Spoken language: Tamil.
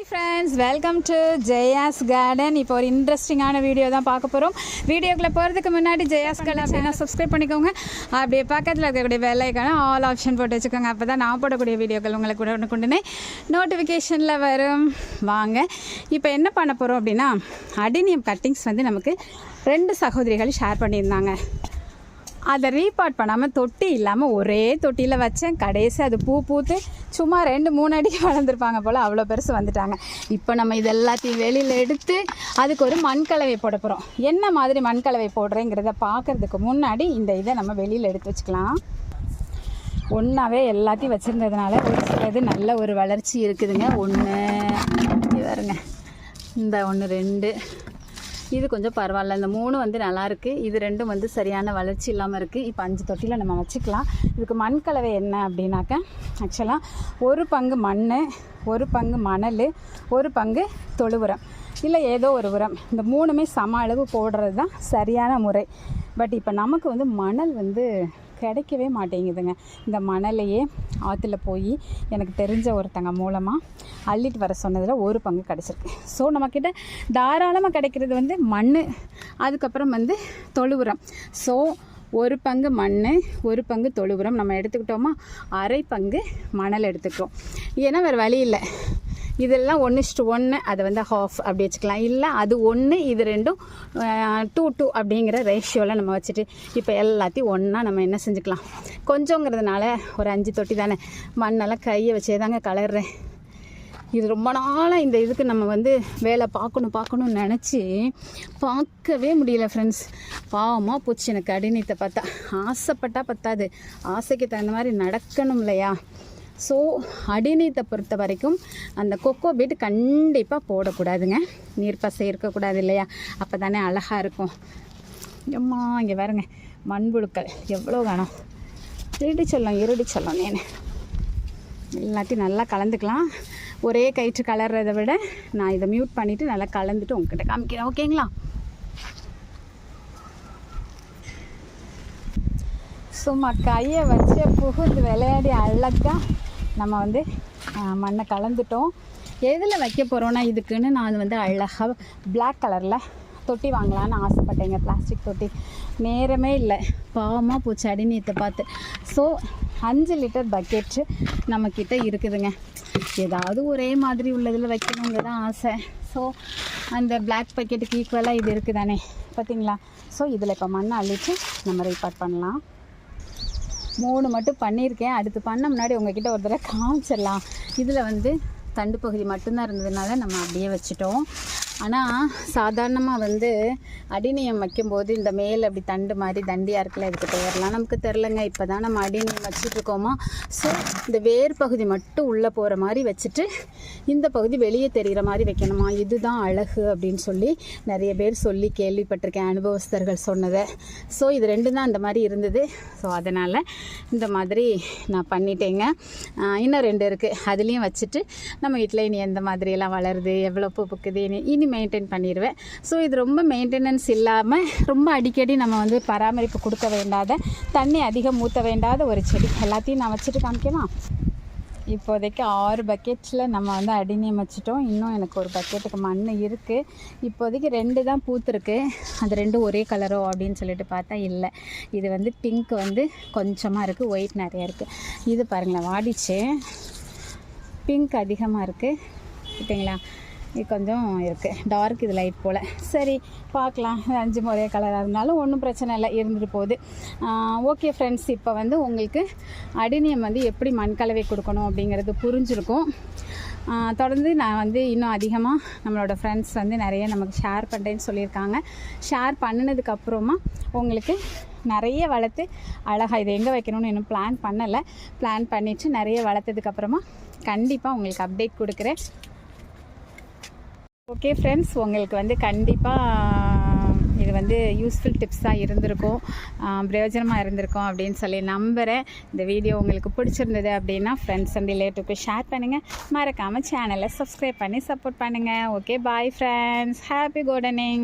Hi friends welcome to Jaya's garden இப்போ ஒரு இன்ட்ரெஸ்டிங்கான வீடியோ தான் பார்க்க போகிறோம் வீடியோக்குள்ளே போகிறதுக்கு முன்னாடி ஜெயாஸ் கார்டன் அப்படின்னா சப்ஸ்கிரைப் பண்ணிக்கோங்க. அப்படியே பக்கத்தில் இருக்கக்கூடிய வெள்ளைக்கான ஆல் ஆப்ஷன் போட்டு வச்சுக்கோங்க. அப்போ தான் நான் போடக்கூடிய வீடியோக்கள் உங்களுக்கு கூட ஒன்று கொண்டுனே நோட்டிஃபிகேஷனில் வரும். வாங்க. இப்போ என்ன பண்ண போகிறோம் அப்படின்னா அடினியம் கட்டிங்ஸ் வந்து நமக்கு ரெண்டு சகோதரிகள் ஷேர் பண்ணியிருந்தாங்க. அதை ரீபாட் பண்ணாமல் தொட்டி இல்லாமல் ஒரே தொட்டியில் வச்சேன். கடைசி அது பூ பூத்து சும்மா ரெண்டு மூணு அடிக்கு வளர்ந்துருப்பாங்க போல் அவ்வளோ பெருசு வந்துட்டாங்க. இப்போ நம்ம இது எல்லாத்தையும் வெளியில் எடுத்து அதுக்கு ஒரு மண்கலவை போட போகிறோம் என்ன மாதிரி மண்கலவை போடுறேங்கிறத பார்க்கறதுக்கு முன்னாடி இந்த இதை நம்ம வெளியில் எடுத்து வச்சுக்கலாம். ஒன்றாவே எல்லாத்தையும் வச்சுருந்ததுனால ஒரு சிலது நல்ல ஒரு வளர்ச்சி இருக்குதுங்க. ஒன்று வருங்க இந்த ஒன்று ரெண்டு. இது கொஞ்சம் பரவாயில்ல. இந்த மூணு வந்து நல்லாயிருக்கு இது ரெண்டும் வந்து சரியான வளர்ச்சி இல்லாமல் இருக்குது இப்போ அஞ்சு தொட்டியில் நம்ம வச்சுக்கலாம். இதுக்கு மண் கலவை என்ன அப்படின்னாக்க ஆக்சுவலாக ஒரு பங்கு மண் ஒரு பங்கு மணல் ஒரு பங்கு தொழு உரம். இல்லை ஏதோ ஒரு உரம். இந்த மூணுமே சம அளவு போடுறது தான் சரியான முறை. பட் இப்போ நமக்கு வந்து மணல் வந்து கிடைக்கவே மாட்டேங்குதுங்க. இந்த மணலையே ஆற்றுல போய் எனக்கு தெரிஞ்ச ஒருத்தங்க மூலமாக அள்ளிட்டு வர சொன்னதில் ஒரு பங்கு கிடச்சிருக்கு. ஸோ நம்மக்கிட்ட தாராளமாக கிடைக்கிறது வந்து மண் அதுக்கப்புறம் வந்து தொழு உரம் ஸோ ஒரு பங்கு மண் ஒரு பங்கு தொழு உரம் நம்ம எடுத்துக்கிட்டோமா? அரை பங்கு மணல் எடுத்துக்கிறோம் ஏன்னா வேறு வழி இல்லை. இதெல்லாம் ஒன்று இஸ்ட்டு ஒன்று அதை வந்து ஹாஃப் அப்படி வச்சுக்கலாம். இல்லை அது ஒன்று இது ரெண்டும் டூ டூ அப்படிங்கிற ரேஷியோவில் நம்ம வச்சுட்டு இப்போ எல்லாத்தையும் ஒன்றா நம்ம என்ன செஞ்சுக்கலாம். கொஞ்சங்கிறதுனால ஒரு அஞ்சு தொட்டி தானே. மண்ணெல்லாம் கையை வச்சே தாங்க கலர்றேன். இது ரொம்ப நாளாக இந்த இதுக்கு நம்ம வந்து வேலை பார்க்கணும் பார்க்கணும்னு நினச்சி பார்க்கவே முடியல ஃப்ரெண்ட்ஸ் பாவமாக போச்சு எனக்கு அடிநீத்தை பார்த்தா. ஆசைப்பட்டா பத்தாது. ஆசைக்கு தகுந்த மாதிரி நடக்கணும் இல்லையா? ஸோ அடிநீத்தை பொறுத்த வரைக்கும் அந்த கொக்கோ பீட் கண்டிப்பாக போடக்கூடாதுங்க. நீர்ப்பசை இருக்கக்கூடாது இல்லையா? அப்போ தானே அழகாக இருக்கும். எம்மா இங்கே பாருங்க. மண்புழுக்கள் எவ்வளோ வேணும் இருடி சொல்லும் இருடி சொல்லும் நேனு. எல்லாத்தையும் நல்லா கலந்துக்கலாம். ஒரே கயிற்று கலர்றதை விட நான் இதை மியூட் பண்ணிவிட்டு நல்லா கலந்துட்டு உங்ககிட்ட காமிக்கிறேன். ஓகேங்களா? சும்மா கையை வச்சு புகுந்து விளையாடி அழகாக நம்ம வந்து மண்ணை கலந்துட்டோம். எதில் வைக்க போகிறோன்னா இதுக்குன்னு நான் வந்து அழகாக பிளாக் கலரில் தொட்டி வாங்கலான்னு ஆசைப்பட்டேங்க பிளாஸ்டிக் தொட்டி. நேரமே இல்லை. பாவமாக போச்சு அடிநீத்தை பார்த்து. ஸோ அஞ்சு லிட்டர் பக்கெட்டு நம்மக்கிட்ட இருக்குதுங்க. ஏதாவது ஒரே மாதிரி உள்ளதில் வைக்கணுங்க தான் ஆசை. ஸோ அந்த பிளாக் பக்கெட்டுக்கு ஈக்குவலாக இது இருக்குதானே? பார்த்தீங்களா? ஸோ இதில் இப்போ மண்ணை அள்ளிட்டு நம்ம ரீபார்ட் பண்ணலாம். மூணு மட்டும் பண்ணியிருக்கேன். அடுத்து பண்ண முன்னாடி உங்ககிட்ட ஒரு தடவை காமிச்சிடலாம். இதில் வந்து தண்டு பகுதி மட்டும்தான் இருந்ததுனால நம்ம அப்படியே வச்சுட்டோம். ஆனால் சாதாரணமாக வந்து அடிநியம் வைக்கும்போது இந்த மேல் அப்படி தண்டு மாதிரி தண்டியாக இருக்கல இதுக்கு பெயர்லாம் நமக்கு தெரிலங்க. இப்போ தான் நம்ம அடிநியம் வச்சுட்ருக்கோமா ஸோ இந்த வேர் பகுதி மட்டும் உள்ளே போகிற மாதிரி வச்சுட்டு இந்த பகுதி வெளியே தெரிகிற மாதிரி வைக்கணுமா? இதுதான் அழகு அப்படின்னு சொல்லி நிறைய பேர் சொல்லி கேள்விப்பட்டிருக்கேன் அனுபவஸ்தர்கள் சொன்னதை. ஸோ இது ரெண்டும் தான் அந்த மாதிரி இருந்தது. ஸோ அதனால் இந்த மாதிரி நான் பண்ணிட்டேங்க. இன்னும் ரெண்டு இருக்குது அதுலேயும் வச்சுட்டு நம்ம வீட்டில் இனி எந்த மாதிரியெல்லாம் வளருது எவ்வளோ பூ பூக்குது இனி இனி மெயின்டைன் பண்ணிடுவேன் ஸோ இது ரொம்ப மெயின்டெனன்ஸ் இல்லாமல் ரொம்ப அடிக்கடி நம்ம வந்து பராமரிப்பு கொடுக்க வேண்டாத தண்ணி அதிகம் ஊற்ற வேண்டாத ஒரு செடி. எல்லாத்தையும் நான் வச்சுட்டு காமிக்கவா? இப்போதைக்கு ஆறு பக்கெட்ஸில் நம்ம வந்து அடினியம் வச்சுட்டோம் இன்னும் எனக்கு ஒரு பக்கெட்டுக்கு மண் இருக்குது இப்போதைக்கு ரெண்டு தான் பூத்துருக்கு. அது ரெண்டும் ஒரே கலரோ அப்படின்னு சொல்லிட்டு பார்த்தா இல்லை. இது வந்து பிங்க் வந்து கொஞ்சமாக இருக்குது ஒயிட் நிறையா இருக்குது இது பாருங்களேன் வாடிச்சு. பிங்க் அதிகமாக இருக்குது ஓகேங்களா இது கொஞ்சம் இருக்குது டார்க் இது லைட் போல். சரி பார்க்கலாம். அஞ்சு ஒரே கலராக இருந்தாலும் ஒன்றும் பிரச்சனை இல்லை. இருந்துட்டு போகுது. ஓகே ஃப்ரெண்ட்ஸ் இப்போ வந்து உங்களுக்கு அடினியம் வந்து எப்படி மண் கலவை கொடுக்கணும் அப்படிங்கிறது புரிஞ்சிருக்கும். தொடர்ந்து நான் வந்து இன்னும் அதிகமாக நம்மளோட ஃப்ரெண்ட்ஸ் வந்து நிறைய நமக்கு ஷேர் பண்ணுறேன்னு சொல்லியிருக்காங்க. ஷேர் பண்ணினதுக்கப்புறமா உங்களுக்கு நிறைய வளர்த்து அழகாக இதை எங்கே வைக்கணும்னு இன்னும் பிளான் பண்ணலை. பிளான் பண்ணிவிட்டு நிறைய வளர்த்ததுக்கப்புறமா கண்டிப்பாக உங்களுக்கு அப்டேட் கொடுக்குறேன். ஓகே ஃப்ரெண்ட்ஸ் உங்களுக்கு வந்து கண்டிப்பாக இது வந்து யூஸ்ஃபுல் டிப்ஸாக இருந்திருக்கும். பிரயோஜனமாக இருந்திருக்கும் அப்படின்னு சொல்லி நம்புகிறேன் இந்த வீடியோ உங்களுக்கு பிடிச்சிருந்தது அப்படின்னா ஃப்ரெண்ட்ஸ் அண்ட் ரிலேட்டிவ்க்கு ஷேர் பண்ணுங்கள் மறக்காமல் சேனலை சப்ஸ்கிரைப் பண்ணி சப்போர்ட் பண்ணுங்கள் okay bye friends happy gardening